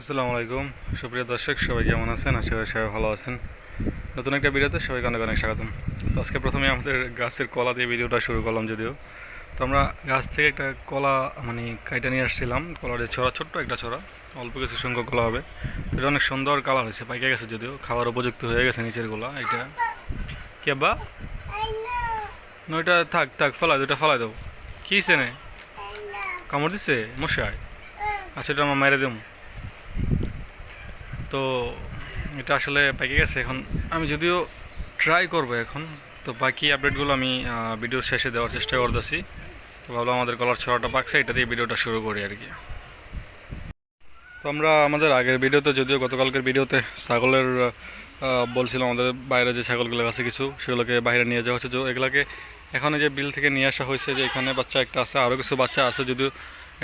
আসসালামু আলাইকুম। সুপ্রিয় দর্শক সবাই কেমন আছেন? আশা করি সবাই ভালো আছেন। নতুন একটা ভিডিওতে সবাইকে অনেক অনেক স্বাগতম। তো আজকে প্রথমে আমাদের গাছের কলা দিয়ে ভিডিওটা শুরু করলাম যদিও। তো আমরা গাছ থেকে একটা কলা মানে কাইটা নিয়ে আসছিলাম। কলার যে ছড়া ছোট্ট একটা ছড়া। অল্প কিছু সংখ্যক কলা হবে। তো এটা অনেক সুন্দর কালার হয়েছে পাইকে গেছে যদিও। খাওয়ার উপযুক্ত হয়ে গেছে নিচের গোলা এটা কে বা নইটা থাক থাক ফেলাই দুটা ফেলাই দেবো কী নে কামড় দিচ্ছে মশাই। আচ্ছা এটা আমার মাইরে দেবো। তো এটা আসলে পেকে গেছে। এখন আমি যদিও ট্রাই করব এখন, তো বাকি আপডেটগুলো আমি ভিডিওর শেষে দেওয়ার চেষ্টা করতেছি। তো ভাবলাম আমাদের কলার ছড়াটা পাকছে, এটা দিয়ে ভিডিওটা শুরু করি আর কি। তো আমরা আমাদের আগের ভিডিওতে যদিও গতকালকের ভিডিওতে ছাগলের বলছিলাম আমাদের বাইরে যে ছাগলগুলো আছে কিছু, সেগুলোকে বাইরে নিয়ে যাওয়া হচ্ছে। যে এগুলাকে এখন যে বিল থেকে নিয়ে আসা হয়েছে যে এখানে বাচ্চা একটা আছে আরও কিছু বাচ্চা আছে, যদিও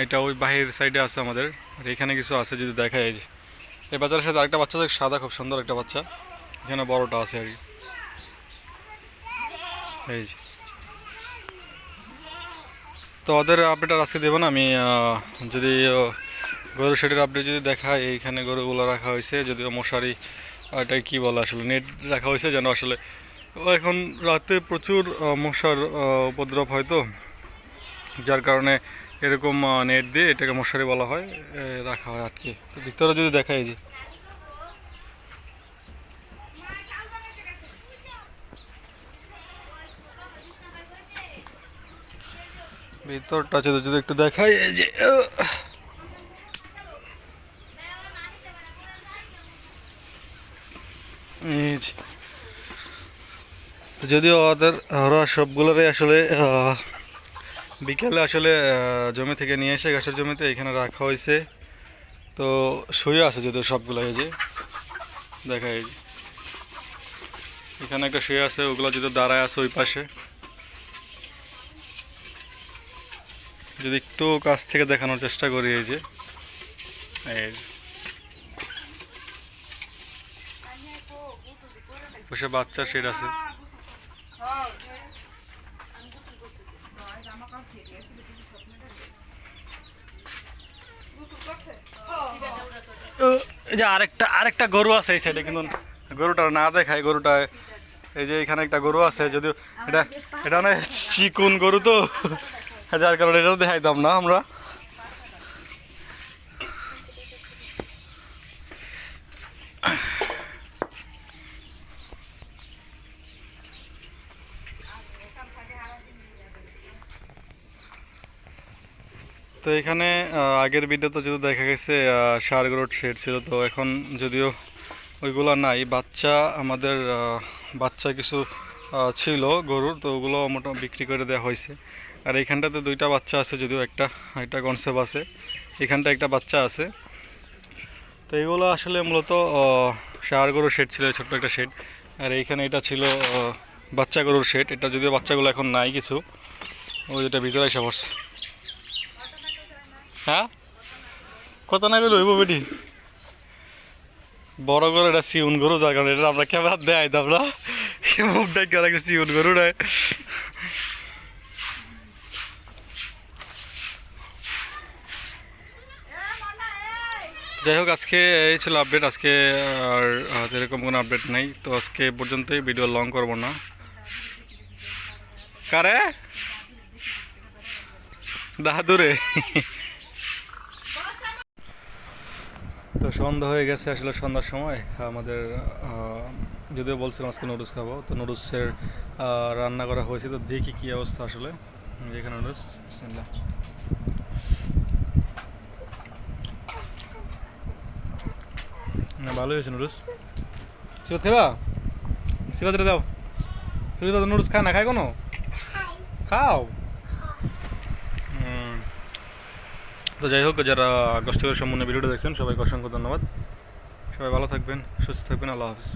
এটা ওই বাহির সাইডে আছে আমাদের, আর এখানে কিছু আছে যদি দেখায় এই যে। এই বাচ্চার সাথে আরেকটা বাচ্চা আছে, সাদা খুব সুন্দর একটা বাচ্চা। এখানে বড়টা আছে আর কি। এই তো ওদের আপডেট আর আজকে দেবো না আমি যদি গরু শেডের আপডেট যদি দেখায় এইখানে গরুগুলো রাখা হয়েছে যদিও মশারি এটা কী বলে আসলে নেট রাখা হয়েছে যেন আসলে এখন রাতে প্রচুর মশার উপদ্রব হয় তো যার কারণে এরকম নেট দিয়ে এটাকে মশারি বলা হয় রাখা হয় আটকে। তো ভিতরে যদি দেখা এই যে। ভিতরটা যদি যদি একটু দেখাই, এই যে। যদিও ওদের, ওরা সবগুলোরই আসলে বিকেলে আসলে জমি থেকে নিয়ে এসে গাছের জমিতে এখানে রাখা হয়েছে। তো শুয়ে আছে যদিও সবগুলো এই যে, দেখা এই এখানে একটা শুয়ে আছে, ওগুলো যদি দাঁড়ায় আছে ওই পাশে। যদি একটু কাছ থেকে দেখানোর চেষ্টা করি এই যে। বসে বাচ্চা শেড আছে। ও, এই যে আরেকটা আরেকটা গরু আছে এই সাইডে কিন্তু গরুটা না দেখায় গরুটা এই যে এখানে একটা গরু আছে যদিও এটা এটা অনেক চিকুন গরু তো। যার কারণে এটাও দেখাইতাম না আমরা। তো এখানে আগের ভিডিওতে যদি দেখা গেছে সার গরুর শেড ছিল, তো এখন যদিও ওইগুলো নাই, বাচ্চা আমাদের বাচ্চা কিছু ছিল গরুর, তো ওগুলো মোটামুটি বিক্রি করে দেওয়া হয়েছে। আর এইখানটাতে দুইটা বাচ্চা আছে, যদিও একটা একটা কনসেপ্ট আছে এখানটা একটা বাচ্চা আছে। তো এগুলো আসলে মূলত সার গরুর শেড ছিল ছোট্ট একটা শেড আর এইখানে এটা ছিল বাচ্চা গরুর শেড এটা যদিও বাচ্চাগুলো এখন নাই কিছু, ওই যেটা ভিতরে এসে হ্যাঁ? কত না গেল হইব বেটি। বড় করে এটা সিউন গরু যার কারণে। এটা আমরা ক্যামেরা দেয় আমরা মুখ ডাকি রাখি সিউন গরু রে যাই হোক আজকে এই ছিল আপডেট আজকে আর আহ, এরকম কোনো আপডেট নাই। তো আজকে পর্যন্তই ভিডিও লং করব না। কারে? দাহাদুরে তো সন্ধ্যা হয়ে গেছে আসলে সন্ধ্যার সময়। আমাদের যদিও বলছিলাম আজকে নুডলস খাব তো নুডলসের রান্না করা হয়েছে তো দেখি কী অবস্থা আসলে। এখানে নুডলস। না ভালোই হয়েছে নুডলস। সিবাত খাবা? সিবাত দাও সিবাত নুডলস খায় না? খায় কোনো? খাও? তো যাই হোক, যারা আগস্টের সম্বন্ধে ভিডিওটা দেখছেন, সবাইকে অসংখ্য ধন্যবাদ। সবাই ভালো থাকবেন, সুস্থ থাকবেন, আল্লাহ হাফিজ।